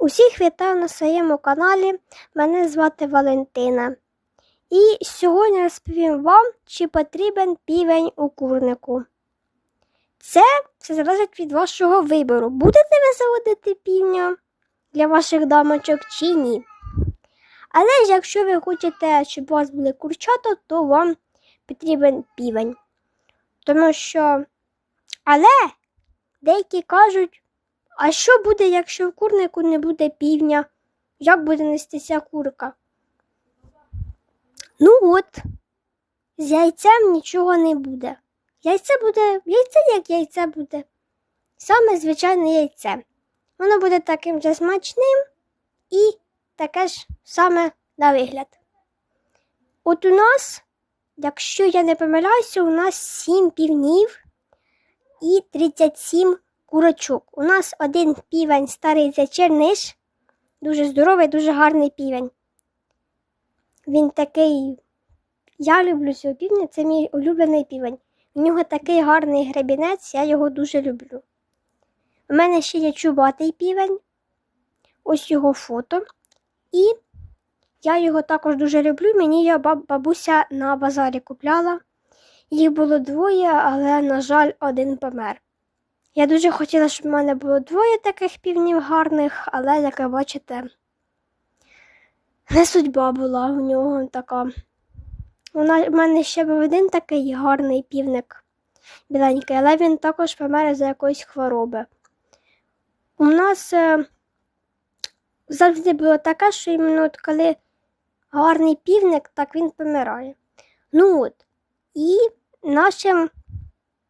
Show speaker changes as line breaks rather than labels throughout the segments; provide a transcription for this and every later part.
Усіх вітаю на своєму каналі. Мене звати Валентина. І сьогодні розповім вам, чи потрібен півень у курнику. Це все залежить від вашого вибору. Будете ви заводити півня для ваших дамочок чи ні. Але ж якщо ви хочете, щоб у вас були курчата, то вам потрібен півень. Тому що. Але деякі кажуть, а що буде, якщо в курнику не буде півня? Як буде нестися курка? Ну от, з яйцем нічого не буде. Яйце буде, яйце як яйце буде. Саме звичайне яйце. Воно буде таким же смачним і таке ж саме на вигляд. От у нас, якщо я не помиляюся, у нас 7 півнів і 37 курочок. У нас один півень старий це черниш, дуже здоровий, дуже гарний півень. Він такий, я люблю цього півня, це мій улюблений півень. У нього такий гарний гребінець, я його дуже люблю. У мене ще є чубатий півень, ось його фото. І я його також дуже люблю. Мені його бабуся на базарі купляла. Їх було двоє, але, на жаль, один помер. Я дуже хотіла, щоб в мене було двоє таких півнів гарних, але, як ви бачите, не судьба була у нього така. В мене ще був один такий гарний півник біленький, але він також помер за якоїсь хвороби. У нас е, завжди було таке, що іменно от коли гарний півник, так він помирає. Ну от, і нашим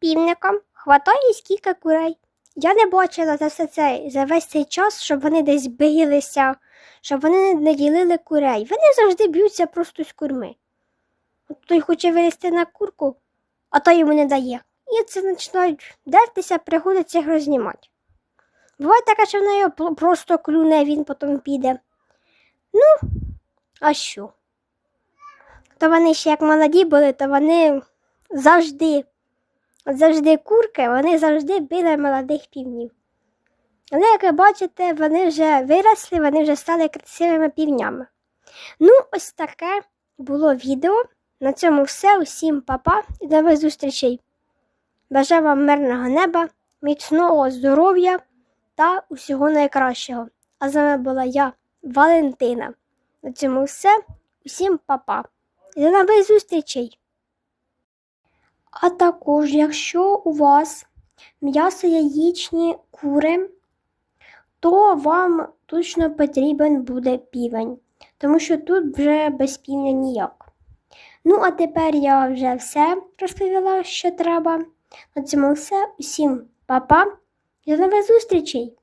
півникам хватає скільки курей. Я не бачила за все це за весь цей час, щоб вони десь билися, щоб вони не ділили курей. Вони завжди б'ються просто з курми. Той хоче вилізти на курку, а той йому не дає. І це починають дертися, приходиться їх рознімати. Буває таке, що в неї пл- просто клюне, він потім піде. Ну, а що? То вони ще як молоді були, то вони завжди, завжди курки, вони завжди били молодих півнів. Але, як ви бачите, вони вже виросли, вони вже стали красивими півнями. Ну, ось таке було відео. На цьому все. Усім па-па і до нових зустрічей. Бажаю вам мирного неба, міцного здоров'я та усього найкращого. А з вами була я, Валентина. На цьому все. Усім па-па. І до нових зустрічей. А також, якщо у вас м'ясо яєчні кури, то вам точно потрібен буде півень, тому що тут вже без півня ніяк. Ну, а тепер я вже все розповіла, що треба. На цьому все. Усім па-па. До нових зустрічей!